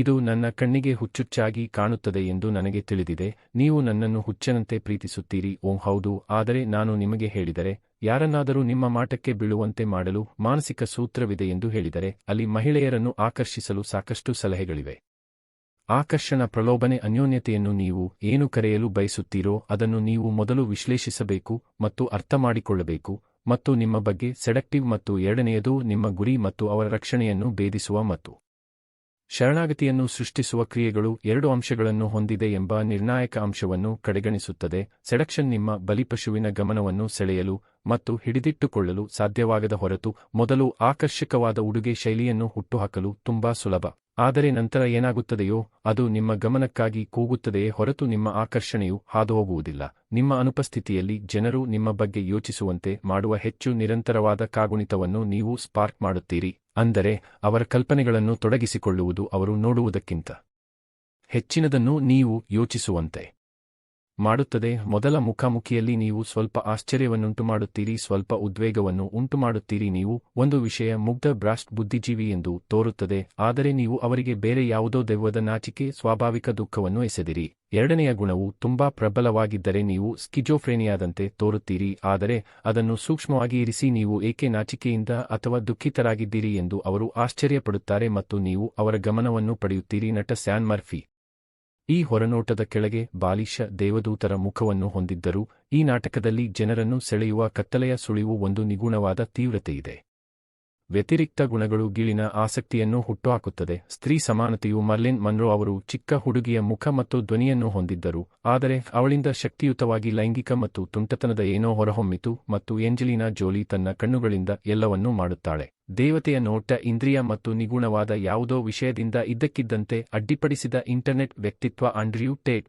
ಇದು ನನ್ನ ಕಣ್ಣಿಗೆ ಹುಚ್ಚುಚ್ಚಾಗಿ ಕಾಣುತ್ತದೆ ಎಂದು ನನಗೆ ತಿಳಿದಿದೆ. ನೀವು ನನ್ನನ್ನು ಹುಚ್ಚನಂತೆ ಪ್ರೀತಿಸುತ್ತೀರಿ. ಓಂ, ಹೌದು. ಆದರೆ ನಾನು ನಿಮಗೆ ಹೇಳಿದರೆ, ಯಾರನ್ನಾದರೂ ನಿಮ್ಮ ಮಾಟಕ್ಕೆ ಬೀಳುವಂತೆ ಮಾಡಲು ಮಾನಸಿಕ ಸೂತ್ರವಿದೆ ಎಂದು ಹೇಳಿದರೆ, ಅಲ್ಲಿ ಮಹಿಳೆಯರನ್ನು ಆಕರ್ಷಿಸಲು ಸಾಕಷ್ಟು ಸಲಹೆಗಳಿವೆ. ಆಕರ್ಷಣ ಪ್ರಲೋಭನೆ ಅನ್ಯೋನ್ಯತೆಯನ್ನು ನೀವು ಏನು ಕರೆಯಲು ಬಯಸುತ್ತೀರೋ ಅದನ್ನು ನೀವು ಮೊದಲು ವಿಶ್ಲೇಷಿಸಬೇಕು ಮತ್ತು ಅರ್ಥಮಾಡಿಕೊಳ್ಳಬೇಕು ಮತ್ತು ನಿಮ್ಮ ಬಗ್ಗೆ ಸೆಡಕ್ಟಿವ್ ಮತ್ತು ಎರಡನೆಯದು ನಿಮ್ಮ ಗುರಿ ಮತ್ತು ಅವರ ರಕ್ಷಣೆಯನ್ನು ಭೇದಿಸುವ ಮತ್ತು ಶರಣಾಗತಿಯನ್ನು ಸೃಷ್ಟಿಸುವ ಕ್ರಿಯೆಗಳು ಎರಡು ಅಂಶಗಳನ್ನು ಹೊಂದಿದೆ ಎಂಬ ನಿರ್ಣಾಯಕ ಅಂಶವನ್ನು ಕಡೆಗಣಿಸುತ್ತದೆ. ಸೆಡಕ್ಷನ್ ನಿಮ್ಮ ಬಲಿಪಶುವಿನ ಗಮನವನ್ನು ಸೆಳೆಯಲು ಮತ್ತು ಹಿಡಿದಿಟ್ಟುಕೊಳ್ಳಲು ಸಾಧ್ಯವಾಗದ ಹೊರತು ಮೊದಲು ಆಕರ್ಷಕವಾದ ಉಡುಗೆ ಶೈಲಿಯನ್ನು ಹುಟ್ಟುಹಾಕಲು ತುಂಬಾ ಸುಲಭ. ಆದರೆ ನಂತರ ಏನಾಗುತ್ತದೆಯೋ, ಅದು ನಿಮ್ಮ ಗಮನಕ್ಕಾಗಿ ಕೂಗುತ್ತದೆಯೇ ಹೊರತು ನಿಮ್ಮ ಆಕರ್ಷಣೆಯು ಹಾದುಹೋಗುವುದಿಲ್ಲ. ನಿಮ್ಮ ಅನುಪಸ್ಥಿತಿಯಲ್ಲಿ ಜನರು ನಿಮ್ಮ ಬಗ್ಗೆ ಯೋಚಿಸುವಂತೆ ಮಾಡುವ ಹೆಚ್ಚು ನಿರಂತರವಾದ ಕಾಗುಣಿತವನ್ನು ನೀವು ಸ್ಪಾರ್ಕ್ ಮಾಡುತ್ತೀರಿ. ಅಂದರೆ, ಅವರ ಕಲ್ಪನೆಗಳನ್ನು ತೊಡಗಿಸಿಕೊಳ್ಳುವುದು ಅವರು ನೋಡುವುದಕ್ಕಿಂತ ಹೆಚ್ಚಿನದನ್ನು ನೀವು ಯೋಚಿಸುವಂತೆ. ಮಾಡುತ್ತದೆ. ಮೊದಲ ಮುಖಾಮುಖಿಯಲ್ಲಿ ನೀವು ಸ್ವಲ್ಪ ಆಶ್ಚರ್ಯವನ್ನುಂಟುಮಾಡುತ್ತೀರಿ, ಸ್ವಲ್ಪ ಉದ್ವೇಗವನ್ನು ಉಂಟುಮಾಡುತ್ತೀರಿ. ನೀವು ಒಂದು ವಿಷಯ ಮುಗ್ಧ ಬ್ರಾಸ್ಟ್ ಬುದ್ಧಿಜೀವಿ ಎಂದು ತೋರುತ್ತದೆ. ಆದರೆ ನೀವು ಅವರಿಗೆ ಬೇರೆ ಯಾವುದೋ ದೆವ್ವದ ನಾಚಿಕೆ, ಸ್ವಾಭಾವಿಕ ದುಃಖವನ್ನು ಎಸೆದಿರಿ. ಎರಡನೆಯ ಗುಣವು ತುಂಬಾ ಪ್ರಬಲವಾಗಿದ್ದರೆ ನೀವು ಸ್ಕಿಜೋಫ್ರೇನಿಯಾದಂತೆ ತೋರುತ್ತೀರಿ. ಆದರೆ ಅದನ್ನು ಸೂಕ್ಷ್ಮವಾಗಿ ಇರಿಸಿ, ನೀವು ಏಕೆ ನಾಚಿಕೆಯಿಂದ ಅಥವಾ ದುಃಖಿತರಾಗಿದ್ದೀರಿ ಎಂದು ಅವರು ಆಶ್ಚರ್ಯಪಡುತ್ತಾರೆ ಮತ್ತು ನೀವು ಅವರ ಗಮನವನ್ನು ಪಡೆಯುತ್ತೀರಿ. ನಟ ಸ್ಯಾನ್ ಮರ್ಫಿ ಈ ಹೊರನೋಟದ ಕೆಳಗೆ ಬಾಲಿಶ ದೇವದೂತರ ಮುಖವನ್ನು ಹೊಂದಿದ್ದರೂ ಈ ನಾಟಕದಲ್ಲಿ ಜನರನ್ನು ಸೆಳೆಯುವ ಕತ್ತಲೆಯ ಸುಳಿವು ಒಂದು ನಿಗುಣವಾದ ತೀವ್ರತೆಯಿದೆ. ವ್ಯತಿರಿಕ್ತ ಗುಣಗಳು ಗೀಳಿನ ಆಸಕ್ತಿಯನ್ನು ಹುಟ್ಟುಹಾಕುತ್ತದೆ. ಸ್ತ್ರೀ ಸಮಾನತೆಯು ಮರ್ಲಿನ್ ಮನ್ರೋ ಅವರು ಚಿಕ್ಕ ಹುಡುಗಿಯ ಮುಖ ಮತ್ತು ಧ್ವನಿಯನ್ನು ಹೊಂದಿದ್ದರು. ಆದರೆ ಅವಳಿಂದ ಶಕ್ತಿಯುತವಾಗಿ ಲೈಂಗಿಕ ಮತ್ತು ತುಂಟತನದ ಏನೋ ಹೊರಹೊಮ್ಮಿತು ಮತ್ತು ಎಂಜಲಿನಾ ಜೋಲಿ ತನ್ನ ಕಣ್ಣುಗಳಿಂದ ಎಲ್ಲವನ್ನೂ ಮಾಡುತ್ತಾಳೆ. ದೇವತೆಯ ನೋಟ, ಇಂದ್ರಿಯ ಮತ್ತು ನಿಗುಣವಾದ ಯಾವುದೋ ವಿಷಯದಿಂದ ಇದ್ದಕ್ಕಿದ್ದಂತೆ ಅಡ್ಡಿಪಡಿಸಿದ ಇಂಟರ್ನೆಟ್ ವ್ಯಕ್ತಿತ್ವ ಆಂಡ್ರಿಯೂ ಟೇಟ್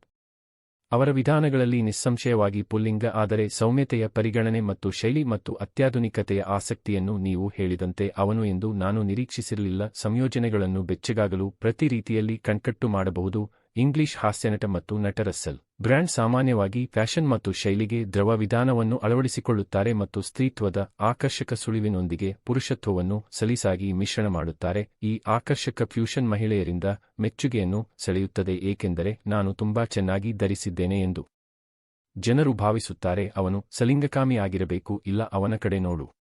ಅವರ ವಿಧಾನಗಳಲ್ಲಿ ನಿಸ್ಸಂಶಯವಾಗಿ ಪುಲ್ಲಿಂಗ, ಆದರೆ ಸೌಮ್ಯತೆಯ ಪರಿಗಣನೆ ಮತ್ತು ಶೈಲಿ ಮತ್ತು ಅತ್ಯಾಧುನಿಕತೆಯ ಆಸಕ್ತಿಯನ್ನು ನೀವು ಹೇಳಿದಂತೆ ಅವನು ಎಂದು ನಾನು ನಿರೀಕ್ಷಿಸಿರಲಿಲ್ಲ. ಸಂಯೋಜನೆಗಳನ್ನು ಬೆಚ್ಚಗಾಗಲು ಪ್ರತಿ ರೀತಿಯಲ್ಲಿ ಕಣ್ಕಟ್ಟು ಮಾಡಬಹುದು. ಇಂಗ್ಲಿಷ್ ಹಾಸ್ಯನಟ ಮತ್ತು ನಟರಸ್ಸಲ್ ಬ್ರ್ಯಾಂಡ್ ಸಾಮಾನ್ಯವಾಗಿ ಫ್ಯಾಷನ್ ಮತ್ತು ಶೈಲಿಗೆ ದ್ರವ ವಿಧಾನವನ್ನು ಅಳವಡಿಸಿಕೊಳ್ಳುತ್ತಾರೆ ಮತ್ತು ಸ್ತ್ರೀತ್ವದ ಆಕರ್ಷಕ ಸುಳಿವಿನೊಂದಿಗೆ ಪುರುಷತ್ವವನ್ನು ಸಲೀಸಾಗಿ ಮಿಶ್ರಣ ಮಾಡುತ್ತಾರೆ. ಈ ಆಕರ್ಷಕ ಫ್ಯೂಷನ್ ಮಹಿಳೆಯರಿಂದ ಮೆಚ್ಚುಗೆಯನ್ನು ಸೆಳೆಯುತ್ತದೆ ಏಕೆಂದರೆ ನಾನು ತುಂಬಾ ಚೆನ್ನಾಗಿ ಧರಿಸಿದ್ದೇನೆ ಎಂದು ಜನರು ಭಾವಿಸುತ್ತಾರೆ, ಅವನು ಸಲಿಂಗಕಾಮಿಯಾಗಿರಬೇಕು, ಇಲ್ಲ ಅವನ ಕಡೆ ನೋಡು.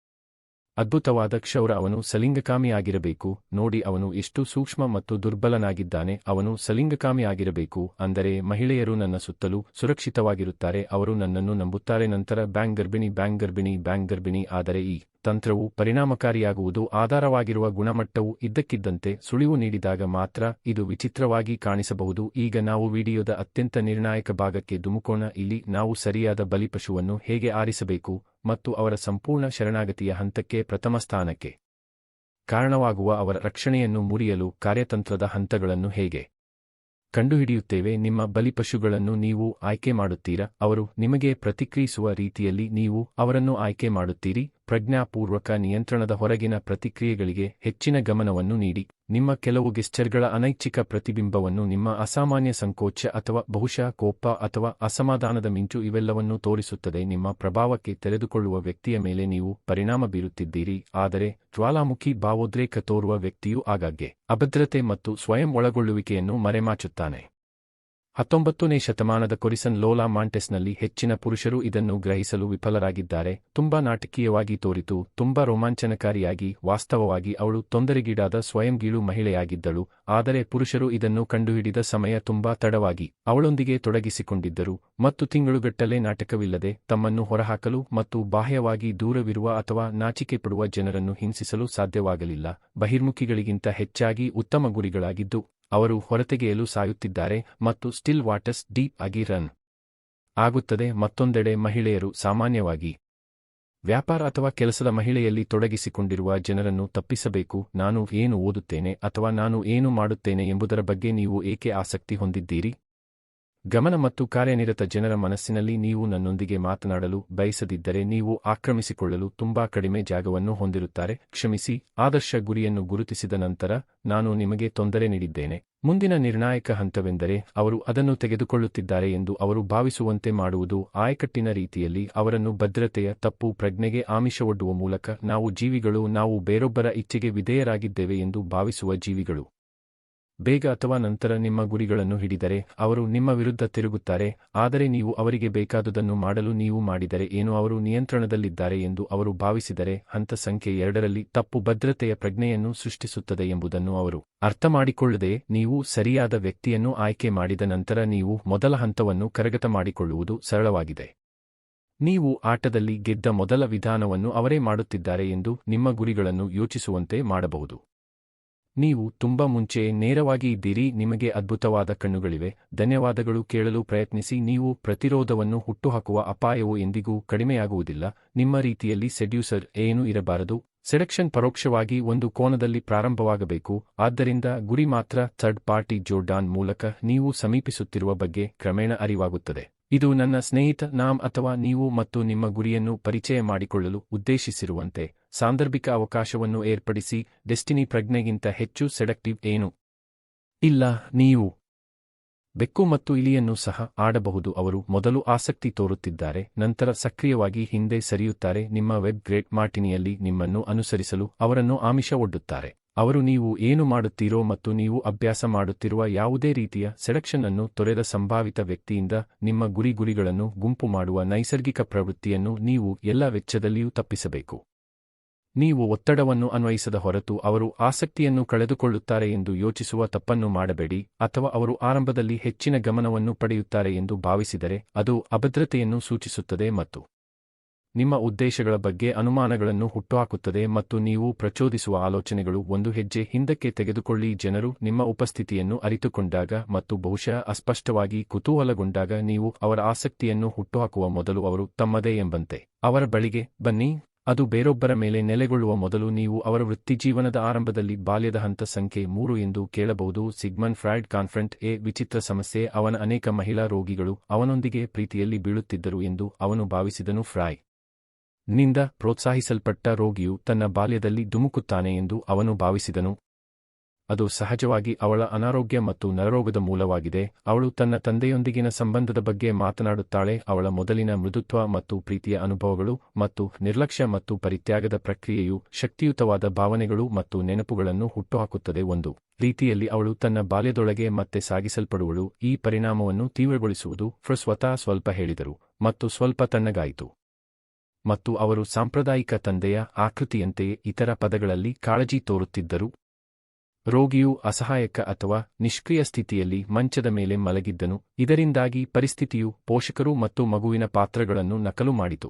ಅದ್ಭುತವಾದ ಕ್ಷೌರ ಅವನು ಸಲಿಂಗಕಾಮಿಯಾಗಿರಬೇಕು. ನೋಡಿ ಅವನು ಎಷ್ಟು ಸೂಕ್ಷ್ಮ ಮತ್ತು ದುರ್ಬಲನಾಗಿದ್ದಾನೆ. ಅವನು ಸಲಿಂಗಕಾಮಿಯಾಗಿರಬೇಕು. ಅಂದರೆ ಮಹಿಳೆಯರು ನನ್ನ ಸುತ್ತಲೂ ಸುರಕ್ಷಿತವಾಗಿರುತ್ತಾರೆ. ಅವರು ನನ್ನನ್ನು ನಂಬುತ್ತಾರೆ. ನಂತರ ಬ್ಯಾಂಗ್ ಗರ್ಭಿಣಿ ಬ್ಯಾಂಗ್ ಗರ್ಭಿಣಿ ಬ್ಯಾಂಗ್ ಗರ್ಭಿಣಿ. ಆದರೆ ಈ ತಂತ್ರವು ಪರಿಣಾಮಕಾರಿಯಾಗುವುದು ಆಧಾರವಾಗಿರುವ ಗುಣಮಟ್ಟವು ಇದ್ದಕ್ಕಿದ್ದಂತೆ ಸುಳಿವು ನೀಡಿದಾಗ ಮಾತ್ರ ಇದು ವಿಚಿತ್ರವಾಗಿ ಕಾಣಿಸಬಹುದು. ಈಗ ನಾವು ವಿಡಿಯೋದ ಅತ್ಯಂತ ನಿರ್ಣಾಯಕ ಭಾಗಕ್ಕೆ ಧುಮುಕೋಣ. ಇಲ್ಲಿ ನಾವು ಸರಿಯಾದ ಬಲಿಪಶುವನ್ನು ಹೇಗೆ ಆರಿಸಬೇಕು? ಮತ್ತು ಅವರ ಸಂಪೂರ್ಣ ಶರಣಾಗತಿಯ ಹಂತಕ್ಕೆ ಪ್ರಥಮ ಸ್ಥಾನಕ್ಕೆ. ಕಾರಣವಾಗುವ ಅವರ ರಕ್ಷಣೆಯನ್ನು ಮುರಿಯಲು ಕಾರ್ಯತಂತ್ರದ ಹಂತಗಳನ್ನು ಹೇಗೆ? ಕಂಡುಹಿಡಿಯುತ್ತೇವೆ, ನಿಮ್ಮ ಬಲಿಪಶುಗಳನ್ನು ನೀವು ಆಯ್ಕೆ ಮಾಡುತ್ತೀರಾ? ಅವರು ನಿಮಗೆ ಪ್ರತಿಕ್ರಿಯಿಸುವ ರೀತಿಯಲ್ಲಿ ನೀವು ಅವರನ್ನು ಆಯ್ಕೆ ಮಾಡುತ್ತೀರಿ? ಪ್ರಜ್ಞಾಪೂರ್ವಕ ನಿಯಂತ್ರಣದ ಹೊರಗಿನ ಪ್ರತಿಕ್ರಿಯೆಗಳಿಗೆ ಹೆಚ್ಚಿನ ಗಮನವನ್ನು ನೀಡಿ. ನಿಮ್ಮ ಕೆಲವು ಗೆಸ್ಚರ್ಗಳ ಅನೈಚ್ಛಿಕ ಪ್ರತಿಬಿಂಬವನ್ನು ನಿಮ್ಮ ಅಸಾಮಾನ್ಯ ಸಂಕೋಚ ಅಥವಾ ಬಹುಶಃ ಕೋಪ ಅಥವಾ ಅಸಮಾಧಾನದ ಮಿಂಚು ಇವೆಲ್ಲವನ್ನೂ ತೋರಿಸುತ್ತದೆ. ನಿಮ್ಮ ಪ್ರಭಾವಕ್ಕೆ ತೆರೆದುಕೊಳ್ಳುವ ವ್ಯಕ್ತಿಯ ಮೇಲೆ ನೀವು ಪರಿಣಾಮ ಬೀರುತ್ತಿದ್ದೀರಿ. ಆದರೆ ಜ್ವಾಲಾಮುಖಿ ಭಾವೋದ್ರೇಕ ತೋರುವ ವ್ಯಕ್ತಿಯು ಆಗಾಗ್ಗೆ ಅಭದ್ರತೆ ಮತ್ತು ಸ್ವಯಂ ಒಳಗೊಳ್ಳುವಿಕೆಯನ್ನು ಮರೆಮಾಚುತ್ತಾನೆ. ಹತ್ತೊಂಬತ್ತನೇ ಶತಮಾನದ ಕೊರಿಸನ್ ಲೋಲಾ ಮಾಂಟೆಸ್ನಲ್ಲಿ ಹೆಚ್ಚಿನ ಪುರುಷರು ಇದನ್ನು ಗ್ರಹಿಸಲು ವಿಫಲರಾಗಿದ್ದಾರೆ. ತುಂಬಾ ನಾಟಕೀಯವಾಗಿ ತೋರಿತು, ತುಂಬಾ ರೋಮಾಂಚನಕಾರಿಯಾಗಿ, ವಾಸ್ತವವಾಗಿ ಅವಳು ತೊಂದರೆಗೀಡಾದ ಸ್ವಯಂಗೀಳು ಮಹಿಳೆಯಾಗಿದ್ದಳು, ಆದರೆ ಪುರುಷರು ಇದನ್ನು ಕಂಡುಹಿಡಿದ ಸಮಯ ತುಂಬಾ ತಡವಾಗಿ ಅವಳೊಂದಿಗೆ ತೊಡಗಿಸಿಕೊಂಡಿದ್ದರು ಮತ್ತು ತಿಂಗಳುಗಟ್ಟಲೆ ನಾಟಕವಿಲ್ಲದೆ ತಮ್ಮನ್ನು ಹೊರಹಾಕಲು ಮತ್ತು ಬಾಹ್ಯವಾಗಿ ದೂರವಿರುವ ಅಥವಾ ನಾಚಿಕೆ ಪಡುವ ಜನರನ್ನು ಹಿಂಸಿಸಲು ಸಾಧ್ಯವಾಗಲಿಲ್ಲ. ಬಹಿರ್ಮುಖಿಗಳಿಗಿಂತ ಹೆಚ್ಚಾಗಿ ಉತ್ತಮ ಗುರಿಗಳಾಗಿದ್ದು ಅವರು ಹೊರತೆಗೆಯಲು ಸಾಯುತ್ತಿದ್ದಾರೆ ಮತ್ತು ಸ್ಟಿಲ್ ವಾಟರ್ಸ್ ಡೀಪ್ ಆಗಿ ರನ್ ಆಗುತ್ತದೆ ಮತ್ತೊಂದೆಡೆ ಮಹಿಳೆಯರು ಸಾಮಾನ್ಯವಾಗಿ ವ್ಯಾಪಾರ ಅಥವಾ ಕೆಲಸದ ಮಹಿಳೆಯಲ್ಲಿ ತೊಡಗಿಸಿಕೊಂಡಿರುವ ಜನರನ್ನು ತಪ್ಪಿಸಬೇಕು, ನಾನು ಏನು ಓದುತ್ತೇನೆ ಅಥವಾ ನಾನು ಏನು ಮಾಡುತ್ತೇನೆ ಎಂಬುದರ ಬಗ್ಗೆ ನೀವು ಏಕೆ ಆಸಕ್ತಿ ಹೊಂದಿದ್ದೀರಿ? ಗಮನ ಮತ್ತು ಕಾರ್ಯನಿರತ ಜನರ ಮನಸ್ಸಿನಲ್ಲಿ ನೀವು ನನ್ನೊಂದಿಗೆ ಮಾತನಾಡಲು ಬಯಸದಿದ್ದರೆ ನೀವು ಆಕ್ರಮಿಸಿಕೊಳ್ಳಲು ತುಂಬಾ ಕಡಿಮೆ ಜಾಗವನ್ನು ಹೊಂದಿರುತ್ತಾರೆ. ಕ್ಷಮಿಸಿ, ಆದರ್ಶ ಗುರಿಯನ್ನು ಗುರುತಿಸಿದ ನಂತರ ನಾನು ನಿಮಗೆ ತೊಂದರೆ ನೀಡಿದ್ದೇನೆ. ಮುಂದಿನ ನಿರ್ಣಾಯಕ ಹಂತವೆಂದರೆ ಅವರು ಅದನ್ನು ತೆಗೆದುಕೊಳ್ಳುತ್ತಿದ್ದಾರೆ ಎಂದು ಅವರು ಭಾವಿಸುವಂತೆ ಮಾಡುವುದು. ಆಯಕಟ್ಟಿನ ರೀತಿಯಲ್ಲಿ ಅವರನ್ನು ಭದ್ರತೆಯ, ತಪ್ಪು ಪ್ರಜ್ಞೆಗೆ ಆಮಿಷವೊಡ್ಡುವ ಮೂಲಕ ನಾವು ಜೀವಿಗಳು, ನಾವು ಬೇರೊಬ್ಬರ ಇಚ್ಛೆಗೆ ವಿಧೇಯರಾಗಿದ್ದೇವೆ ಎಂದು ಭಾವಿಸುವ ಜೀವಿಗಳು. ಬೇಗ ಅಥವಾ ನಂತರ ನಿಮ್ಮ ಗುರಿಗಳನ್ನು ಹಿಡಿದರೆ ಅವರು ನಿಮ್ಮ ವಿರುದ್ಧ ತಿರುಗುತ್ತಾರೆ, ಆದರೆ ನೀವು ಅವರಿಗೆ ಬೇಕಾದುದನ್ನು ಮಾಡಲು ನೀವು ಮಾಡಿದರೆ ಏನು ಅವರು ನಿಯಂತ್ರಣದಲ್ಲಿದ್ದಾರೆ ಎಂದು ಅವರು ಭಾವಿಸಿದರೆ ಹಂತ ಸಂಖ್ಯೆ ಎರಡರಲ್ಲಿ ತಪ್ಪು ಭದ್ರತೆಯ ಪ್ರಜ್ಞೆಯನ್ನು ಸೃಷ್ಟಿಸುತ್ತದೆ ಎಂಬುದನ್ನು ಅವರು ಅರ್ಥಮಾಡಿಕೊಳ್ಳದೆ ನೀವು ಸರಿಯಾದ ವ್ಯಕ್ತಿಯನ್ನು ಆಯ್ಕೆ ಮಾಡಿದ ನಂತರ ನೀವು ಮೊದಲ ಹಂತವನ್ನು ಕರಗತ ಮಾಡಿಕೊಳ್ಳುವುದು ಸರಳವಾಗಿದೆ. ನೀವು ಆಟದಲ್ಲಿ ಗೆದ್ದ ಮೊದಲ ವಿಧಾನವನ್ನು ಅವರೇ ಮಾಡುತ್ತಿದ್ದಾರೆ ಎಂದು ನಿಮ್ಮ ಗುರಿಗಳನ್ನು ಯೋಚಿಸುವಂತೆ ಮಾಡಬಹುದು. ನೀವು ತುಂಬಾ ಮುಂಚೆ ನೇರವಾಗಿ ಇದ್ದೀರಿ, ನಿಮಗೆ ಅದ್ಭುತವಾದ ಕಣ್ಣುಗಳಿವೆ. ಧನ್ಯವಾದಗಳು ಕೇಳಲು ಪ್ರಯತ್ನಿಸಿ, ನೀವು ಪ್ರತಿರೋಧವನ್ನು ಹುಟ್ಟುಹಾಕುವ ಅಪಾಯವು ಎಂದಿಗೂ ಕಡಿಮೆಯಾಗುವುದಿಲ್ಲ. ನಿಮ್ಮ ರೀತಿಯಲ್ಲಿ ಸೆಡ್ಯೂಸರ್ ಏನೂ ಇರಬಾರದು. ಸೆಲೆಕ್ಷನ್ ಪರೋಕ್ಷವಾಗಿ ಒಂದು ಕೋನದಲ್ಲಿ ಪ್ರಾರಂಭವಾಗಬೇಕು. ಆದ್ದರಿಂದ ಗುರಿ ಮಾತ್ರ ಥರ್ಡ್ ಪಾರ್ಟಿ ಜೋರ್ಡಾನ್ ಮೂಲಕ ನೀವು ಸಮೀಪಿಸುತ್ತಿರುವ ಬಗ್ಗೆ ಕ್ರಮೇಣ ಅರಿವಾಗುತ್ತದೆ. ಇದು ನನ್ನ ಸ್ನೇಹಿತ, ನಾಮ್ ಅಥವಾ ನೀವು ಮತ್ತು ನಿಮ್ಮ ಗುರಿಯನ್ನು ಪರಿಚಯ ಮಾಡಿಕೊಳ್ಳಲು ಉದ್ದೇಶಿಸಿರುವಂತೆ ಸಾಂದರ್ಭಿಕ ಅವಕಾಶವನ್ನು ಏರ್ಪಡಿಸಿ ಡೆಸ್ಟಿನಿ ಪ್ರಜ್ಞೆಗಿಂತ ಹೆಚ್ಚು ಸೆಡಕ್ಟಿವ್ ಏನು? ಇಲ್ಲ, ನೀವು ಬೆಕ್ಕು ಮತ್ತು ಇಲಿಯನ್ನು ಸಹ ಆಡಬಹುದು. ಅವರು ಮೊದಲು ಆಸಕ್ತಿ ತೋರುತ್ತಿದ್ದಾರೆ, ನಂತರ ಸಕ್ರಿಯವಾಗಿ ಹಿಂದೆ ಸರಿಯುತ್ತಾರೆ. ನಿಮ್ಮ ವೆಬ್ ಗ್ರೇಟ್ ಮಾರ್ಟಿನಿಯಲ್ಲಿ ನಿಮ್ಮನ್ನು ಅನುಸರಿಸಲು ಅವರನ್ನು ಆಮಿಷ ಒಡ್ಡುತ್ತಾರೆ ಅವರು ನೀವು ಏನು ಮಾಡುತ್ತೀರೋ ಮತ್ತು ನೀವು ಅಭ್ಯಾಸ ಮಾಡುತ್ತಿರುವ ಯಾವುದೇ ರೀತಿಯ ಸೆಲೆಕ್ಷನ್ ಅನ್ನು ತೊರೆದ ಸಂಭಾವಿತ ವ್ಯಕ್ತಿಯಿಂದ ನಿಮ್ಮ ಗುರಿ ಗುರಿಗಳನ್ನು ಗುಂಪು ಮಾಡುವ ನೈಸರ್ಗಿಕ ಪ್ರವೃತ್ತಿಯನ್ನು ನೀವು ಎಲ್ಲ ವೆಚ್ಚದಲ್ಲಿಯೂ ತಪ್ಪಿಸಬೇಕು. ನೀವು ಒತ್ತಡವನ್ನು ಅನ್ವಯಿಸದ ಹೊರತು ಅವರು ಆಸಕ್ತಿಯನ್ನು ಕಳೆದುಕೊಳ್ಳುತ್ತಾರೆ ಎಂದು ಯೋಚಿಸುವ ತಪ್ಪನ್ನು ಮಾಡಬೇಡಿ ಅಥವಾ ಅವರು ಆರಂಭದಲ್ಲಿ ಹೆಚ್ಚಿನ ಗಮನವನ್ನು ಪಡೆಯುತ್ತಾರೆ ಎಂದು ಭಾವಿಸಿದರೆ ಅದು ಅಭದ್ರತೆಯನ್ನು ಸೂಚಿಸುತ್ತದೆ ಮತ್ತು ನಿಮ್ಮ ಉದ್ದೇಶಗಳ ಬಗ್ಗೆ ಅನುಮಾನಗಳನ್ನು ಹುಟ್ಟುಹಾಕುತ್ತದೆ ಮತ್ತು ನೀವು ಪ್ರಚೋದಿಸುವ ಆಲೋಚನೆಗಳು ಒಂದು ಹೆಜ್ಜೆ ಹಿಂದಕ್ಕೆ ತೆಗೆದುಕೊಳ್ಳಿ. ಜನರು ನಿಮ್ಮ ಉಪಸ್ಥಿತಿಯನ್ನು ಅರಿತುಕೊಂಡಾಗ ಮತ್ತು ಬಹುಶಃ ಅಸ್ಪಷ್ಟವಾಗಿ ಕುತೂಹಲಗೊಂಡಾಗ ನೀವು ಅವರ ಆಸಕ್ತಿಯನ್ನು ಹುಟ್ಟುಹಾಕುವ ಮೊದಲು ಅವರು ತಮ್ಮದೇ ಎಂಬಂತೆ ಅವರ ಬಳಿಗೆ ಬನ್ನಿ. ಅದು ಬೇರೊಬ್ಬರ ಮೇಲೆ ನೆಲೆಗೊಳ್ಳುವ ಮೊದಲು ನೀವು ಅವರ ವೃತ್ತಿಜೀವನದ ಆರಂಭದಲ್ಲಿ ಬಾಲ್ಯದ ಹಂತ ಸಂಖ್ಯೆ ಮೂರು ಎಂದು ಕೇಳಬಹುದು. ಸಿಗ್ಮನ್ ಫ್ರಾಯ್ಡ್ ಕಾನ್ಫ್ರಂಟ್ ಎ ವಿಚಿತ್ರ ಸಮಸ್ಯೆ. ಅವನ ಅನೇಕ ಮಹಿಳಾ ರೋಗಿಗಳು ಅವನೊಂದಿಗೆ ಪ್ರೀತಿಯಲ್ಲಿ ಬೀಳುತ್ತಿದ್ದರು ಎಂದು ಅವನು ಭಾವಿಸಿದನು. ಫ್ರಾಯ್ ನಿಂದ ಪ್ರೋತ್ಸಾಹಿಸಲ್ಪಟ್ಟ ರೋಗಿಯು ತನ್ನ ಬಾಲ್ಯದಲ್ಲಿ ಧುಮುಕುತ್ತಾನೆ ಎಂದು ಅವನು ಭಾವಿಸಿದನು. ಅದು ಸಹಜವಾಗಿ ಅವಳ ಅನಾರೋಗ್ಯ ಮತ್ತು ನರರೋಗದ ಮೂಲವಾಗಿದೆ. ಅವಳು ತನ್ನ ತಂದೆಯೊಂದಿಗಿನ ಸಂಬಂಧದ ಬಗ್ಗೆ ಮಾತನಾಡುತ್ತಾಳೆ. ಅವಳ ಮೊದಲಿನ ಮೃದುತ್ವ ಮತ್ತು ಪ್ರೀತಿಯ ಅನುಭವಗಳು ಮತ್ತು ನಿರ್ಲಕ್ಷ್ಯ ಮತ್ತು ಪರಿತ್ಯಾಗದ ಪ್ರಕ್ರಿಯೆಯು ಶಕ್ತಿಯುತವಾದ ಭಾವನೆಗಳು ಮತ್ತು ನೆನಪುಗಳನ್ನು ಹುಟ್ಟುಹಾಕುತ್ತದೆ. ಒಂದು ರೀತಿಯಲ್ಲಿ ಅವಳು ತನ್ನ ಬಾಲ್ಯದೊಳಗೆ ಮತ್ತೆ ಸಾಗಿಸಲ್ಪಡುವಳು. ಈ ಪರಿಣಾಮವನ್ನು ತೀವ್ರಗೊಳಿಸುವುದು. ಫ್ರ, ಸ್ವತಃ ಸ್ವಲ್ಪ ಹೇಳಿದರು ಮತ್ತು ಸ್ವಲ್ಪ ತಣ್ಣಗಾಯಿತು. ಮತ್ತು ಅವರು ಸಾಂಪ್ರದಾಯಿಕ ತಂದೆಯ ಆಕೃತಿಯಂತೆಯೇ ಇತರ ಪದಗಳಲ್ಲಿ ಕಾಳಜಿ ತೋರುತ್ತಿದ್ದರು. ರೋಗಿಯು ಅಸಹಾಯಕ ಅಥವಾ ನಿಷ್ಕ್ರಿಯ ಸ್ಥಿತಿಯಲ್ಲಿ ಮಂಚದ ಮೇಲೆ ಮಲಗಿದ್ದನು. ಇದರಿಂದಾಗಿ ಪರಿಸ್ಥಿತಿಯು ಪೋಷಕರು ಮತ್ತು ಮಗುವಿನ ಪಾತ್ರಗಳನ್ನು ನಕಲು ಮಾಡಿತು.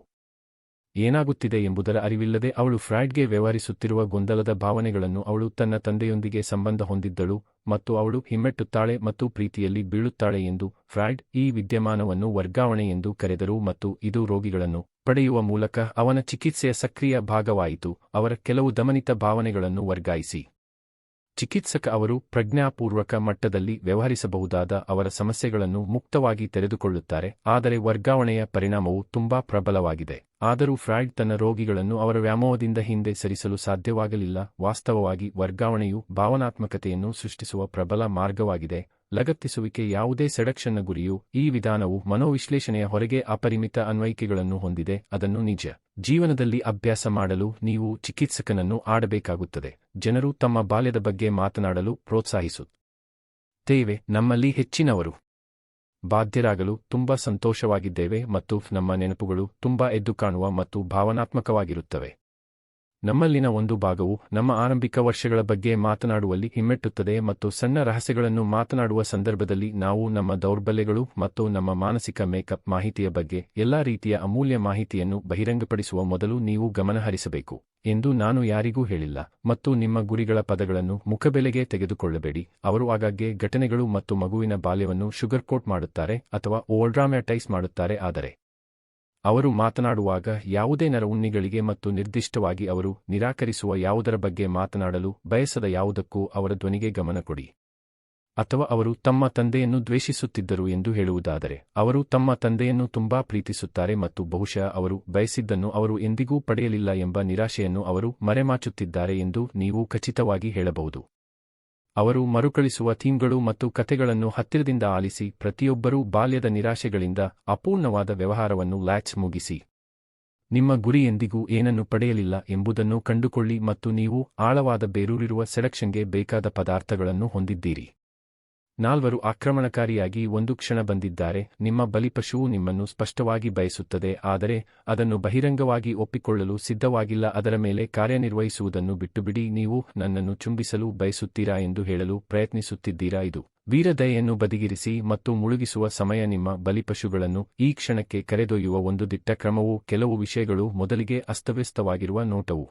ಏನಾಗುತ್ತಿದೆ ಎಂಬುದರ ಅರಿವಿಲ್ಲದೆ ಅವಳು ಫ್ರಾಯ್ಡ್ಗೆ ವ್ಯವಹರಿಸುತ್ತಿರುವ ಗೊಂದಲದ ಭಾವನೆಗಳನ್ನು ಅವಳು ತನ್ನ ತಂದೆಯೊಂದಿಗೆ ಸಂಬಂಧ ಹೊಂದಿದ್ದಳು ಮತ್ತು ಅವಳು ಹಿಮ್ಮೆಟ್ಟುತ್ತಾಳೆ ಮತ್ತು ಪ್ರೀತಿಯಲ್ಲಿ ಬೀಳುತ್ತಾಳೆ ಎಂದು ಫ್ರಾಯ್ಡ್ ಈ ವಿದ್ಯಮಾನವನ್ನು ವರ್ಗಾವಣೆ ಎಂದು ಕರೆದರು ಮತ್ತು ಇದು ರೋಗಿಗಳನ್ನು ಪಡೆಯುವ ಮೂಲಕ ಅವನ ಚಿಕಿತ್ಸೆಯ ಸಕ್ರಿಯ ಭಾಗವಾಯಿತು. ಅವರ ಕೆಲವು ದಮನಿತ ಭಾವನೆಗಳನ್ನು ವರ್ಗಾಯಿಸಿ. ಚಿಕಿತ್ಸಕ ಅವರು ಪ್ರಜ್ಞಾಪೂರ್ವಕ ಮಟ್ಟದಲ್ಲಿ ವ್ಯವಹರಿಸಬಹುದಾದ ಅವರ ಸಮಸ್ಯೆಗಳನ್ನು ಮುಕ್ತವಾಗಿ ತೆರೆದುಕೊಳ್ಳುತ್ತಾರೆ. ಆದರೆ ವರ್ಗಾವಣೆಯ ಪರಿಣಾಮವು ತುಂಬಾ ಪ್ರಬಲವಾಗಿದೆ. ಆದರೂ ಫ್ರಾಯ್ಡ್ ತನ್ನ ರೋಗಿಗಳನ್ನು ಅವರ ವ್ಯಾಮೋಹದಿಂದ ಹಿಂದೆ ಸರಿಸಲು ಸಾಧ್ಯವಾಗಲಿಲ್ಲ. ವಾಸ್ತವವಾಗಿ ವರ್ಗಾವಣೆಯು ಭಾವನಾತ್ಮಕತೆಯನ್ನು ಸೃಷ್ಟಿಸುವ ಪ್ರಬಲ ಮಾರ್ಗವಾಗಿದೆ. ಲಗತ್ತಿಸುವಿಕೆ ಯಾವುದೇ ಸೆಡಕ್ಷನ್ನ ಗುರಿಯು ಈ ವಿಧಾನವು ಮನೋವಿಶ್ಲೇಷಣೆಯ ಹೊರಗೆ ಅಪರಿಮಿತ ಅನ್ವಯಿಕೆಗಳನ್ನು ಹೊಂದಿದೆ, ಅದನ್ನು ನಿಜ ಜೀವನದಲ್ಲಿ ಅಭ್ಯಾಸ ಮಾಡಲು ನೀವು ಚಿಕಿತ್ಸಕನನ್ನು ಆಡಬೇಕಾಗುತ್ತದೆ, ಜನರು ತಮ್ಮ ಬಾಲ್ಯದ ಬಗ್ಗೆ ಮಾತನಾಡಲು ಪ್ರೋತ್ಸಾಹಿಸುತ್ತೇವೆ ನಮ್ಮಲ್ಲಿ ಹೆಚ್ಚಿನವರು ಬಾಧ್ಯರಾಗಲು ತುಂಬಾ ಸಂತೋಷವಾಗಿದ್ದೇವೆ ಮತ್ತು ನಮ್ಮ ನೆನಪುಗಳು ತುಂಬಾ ಎದ್ದು ಕಾಣುವ ಮತ್ತು ಭಾವನಾತ್ಮಕವಾಗಿರುತ್ತವೆ. ನಮ್ಮಲ್ಲಿನ ಒಂದು ಭಾಗವು ನಮ್ಮ ಆರಂಭಿಕ ವರ್ಷಗಳ ಬಗ್ಗೆ ಮಾತನಾಡುವಲ್ಲಿ ಹಿಮ್ಮೆಟ್ಟುತ್ತದೆ ಮತ್ತು ಸಣ್ಣ ರಹಸ್ಯಗಳನ್ನು ಮಾತನಾಡುವ ಸಂದರ್ಭದಲ್ಲಿ ನಾವು ನಮ್ಮ ದೌರ್ಬಲ್ಯಗಳು ಮತ್ತು ನಮ್ಮ ಮಾನಸಿಕ ಮೇಕಪ್ ಮಾಹಿತಿಯ ಬಗ್ಗೆ ಎಲ್ಲಾ ರೀತಿಯ ಅಮೂಲ್ಯ ಮಾಹಿತಿಯನ್ನು ಬಹಿರಂಗಪಡಿಸುವ ಮೊದಲು ನೀವು ಗಮನಹರಿಸಬೇಕು ಎಂದು ನಾನು ಯಾರಿಗೂ ಹೇಳಿಲ್ಲ ಮತ್ತು ನಿಮ್ಮ ಗುರಿಗಳ ಪದಗಳನ್ನು ಮುಖಬೆಲೆಗೆ ತೆಗೆದುಕೊಳ್ಳಬೇಡಿ. ಅವರು ಆಗಾಗ್ಗೆ ಘಟನೆಗಳು ಮತ್ತು ಮಗುವಿನ ಬಾಲ್ಯವನ್ನು ಶುಗರ್ಕೋಟ್ ಮಾಡುತ್ತಾರೆ ಅಥವಾ ಓಲ್ಡ್ರಾಮ್ಯಾಟೈಸ್ ಮಾಡುತ್ತಾರೆ. ಆದರೆ ಅವರು ಮಾತನಾಡುವಾಗ ಯಾವುದೇ ನರವುಣ್ಣಿಗಳಿಗೆ ಮತ್ತು ನಿರ್ದಿಷ್ಟವಾಗಿ ಅವರು ನಿರಾಕರಿಸುವ ಯಾವುದರ ಬಗ್ಗೆ ಮಾತನಾಡಲು ಬಯಸದ ಯಾವುದಕ್ಕೂ ಅವರ ಧ್ವನಿಗೆ ಗಮನ ಕೊಡಿ. ಅಥವಾ ಅವರು ತಮ್ಮ ತಂದೆಯನ್ನು ದ್ವೇಷಿಸುತ್ತಿದ್ದರು ಎಂದು ಹೇಳುವುದಾದರೆ, ಅವರು ತಮ್ಮ ತಂದೆಯನ್ನು ತುಂಬಾ ಪ್ರೀತಿಸುತ್ತಾರೆ ಮತ್ತು ಬಹುಶಃ ಅವರು ಬಯಸಿದ್ದನ್ನು ಅವರು ಎಂದಿಗೂ ಪಡೆಯಲಿಲ್ಲ ಎಂಬ ನಿರಾಶೆಯನ್ನು ಅವರು ಮರೆಮಾಚುತ್ತಿದ್ದಾರೆ ಎಂದು ನೀವು ಖಚಿತವಾಗಿ ಹೇಳಬಹುದು. ಅವರು ಮರುಕಳಿಸುವ ಥೀಮ್ಗಳು ಮತ್ತು ಕಥೆಗಳನ್ನು ಹತ್ತಿರದಿಂದ ಆಲಿಸಿ ಪ್ರತಿಯೊಬ್ಬರೂ ಬಾಲ್ಯದ ನಿರಾಶೆಗಳಿಂದ ಅಪೂರ್ಣವಾದ ವ್ಯವಹಾರವನ್ನು ಲ್ಯಾಚ್ ಮುಗಿಸಿ. ನಿಮ್ಮ ಗುರಿ ಎಂದಿಗೂ ಏನನ್ನು ಪಡೆಯಲಿಲ್ಲ ಎಂಬುದನ್ನು ಕಂಡುಕೊಳ್ಳಿ ಮತ್ತು ನೀವು ಆಳವಾದ ಬೇರೂರಿರುವ ಸೆಲೆಕ್ಷನ್ಗೆ ಬೇಕಾದ ಪದಾರ್ಥಗಳನ್ನು ಹೊಂದಿದ್ದೀರಿ. ನಾಲ್ವರು ಆಕ್ರಮಣಕಾರಿಯಾಗಿ ಒಂದು ಕ್ಷಣ ಬಂದಿದ್ದಾರೆ. ನಿಮ್ಮ ಬಲಿಪಶುವು ನಿಮ್ಮನ್ನು ಸ್ಪಷ್ಟವಾಗಿ ಬಯಸುತ್ತದೆ, ಆದರೆ ಅದನ್ನು ಬಹಿರಂಗವಾಗಿ ಒಪ್ಪಿಕೊಳ್ಳಲು ಸಿದ್ಧವಾಗಿಲ್ಲ. ಅದರ ಮೇಲೆ ಕಾರ್ಯನಿರ್ವಹಿಸುವುದನ್ನು ಬಿಟ್ಟುಬಿಡಿ, ನೀವು ನನ್ನನ್ನು ಚುಂಬಿಸಲು ಬಯಸುತ್ತೀರಾ ಎಂದು ಹೇಳಲು ಪ್ರಯತ್ನಿಸುತ್ತಿದ್ದೀರಾ ಇದು. ವೀರದಯೆಯನ್ನು ಬದಿಗಿರಿಸಿ ಮತ್ತು ಮುಳುಗಿಸುವ ಸಮಯ ನಿಮ್ಮ ಬಲಿಪಶುಗಳನ್ನು ಈ ಕ್ಷಣಕ್ಕೆ ಕರೆದೊಯ್ಯುವ ಒಂದು ದಿಟ್ಟ ಕ್ರಮವು ಕೆಲವು ವಿಷಯಗಳು ಮೊದಲಿಗೆ ಅಸ್ತವ್ಯಸ್ತವಾಗಿರುವ ನೋಟವು.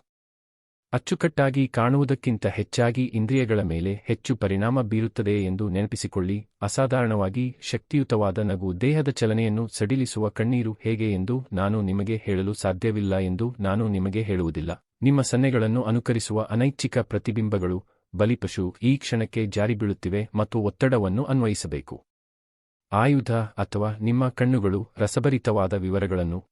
ಅಚ್ಚುಕಟ್ಟಾಗಿ ಕಾಣುವುದಕ್ಕಿಂತ ಹೆಚ್ಚಾಗಿ ಇಂದ್ರಿಯಗಳ ಮೇಲೆ ಹೆಚ್ಚು ಪರಿಣಾಮ ಬೀರುತ್ತದೆ ಎಂದು ನೆನಪಿಸಿಕೊಳ್ಳಿ. ಅಸಾಧಾರಣವಾಗಿ ಶಕ್ತಿಯುತವಾದ ನಗು ದೇಹದ ಚಲನೆಯನ್ನು ಸಡಿಲಿಸುವ ಕಣ್ಣೀರು ಹೇಗೆ ಎಂದು ನಾನು ನಿಮಗೆ ಹೇಳಲು ಸಾಧ್ಯವಿಲ್ಲ ಎಂದು ನಾನು ನಿಮಗೆ ಹೇಳುವುದಿಲ್ಲ. ನಿಮ್ಮ ಸನ್ನೆಗಳನ್ನು ಅನುಕರಿಸುವ ಅನೈಚ್ಛಿಕ ಪ್ರತಿಬಿಂಬಗಳು, ಬಲಿಪಶು, ಈ ಕ್ಷಣಕ್ಕೆ ಜಾರಿಬೀಳುತ್ತಿವೆ ಮತ್ತು ಒತ್ತಡವನ್ನು ಅನ್ವಯಿಸಬೇಕು. ಆಯುಧ ಅಥವಾ ನಿಮ್ಮ ಕಣ್ಣುಗಳು ರಸಭರಿತವಾದ ವಿವರಗಳನ್ನು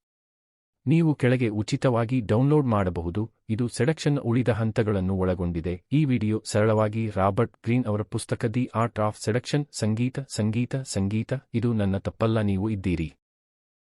ನೀವು ಕೆಳಗೆ ಉಚಿತವಾಗಿ ಡೌನ್ಲೋಡ್ ಮಾಡಬಹುದು. ಇದು ಸೆಡಕ್ಷನ್ ಉಳಿದ ಹಂತಗಳನ್ನು ಒಳಗೊಂಡಿದೆ. ಈ ವಿಡಿಯೋ ಸರಳವಾಗಿ ರಾಬರ್ಟ್ ಗ್ರೀನ್ ಅವರ ಪುಸ್ತಕ ದಿ ಆರ್ಟ್ ಆಫ್ ಸೆಡಕ್ಷನ್, ಸಂಗೀತ ಸಂಗೀತ ಸಂಗೀತ. ಇದು ನನ್ನ ತಪ್ಪಲ್ಲ, ನೀವು ಇದ್ದೀರಿ.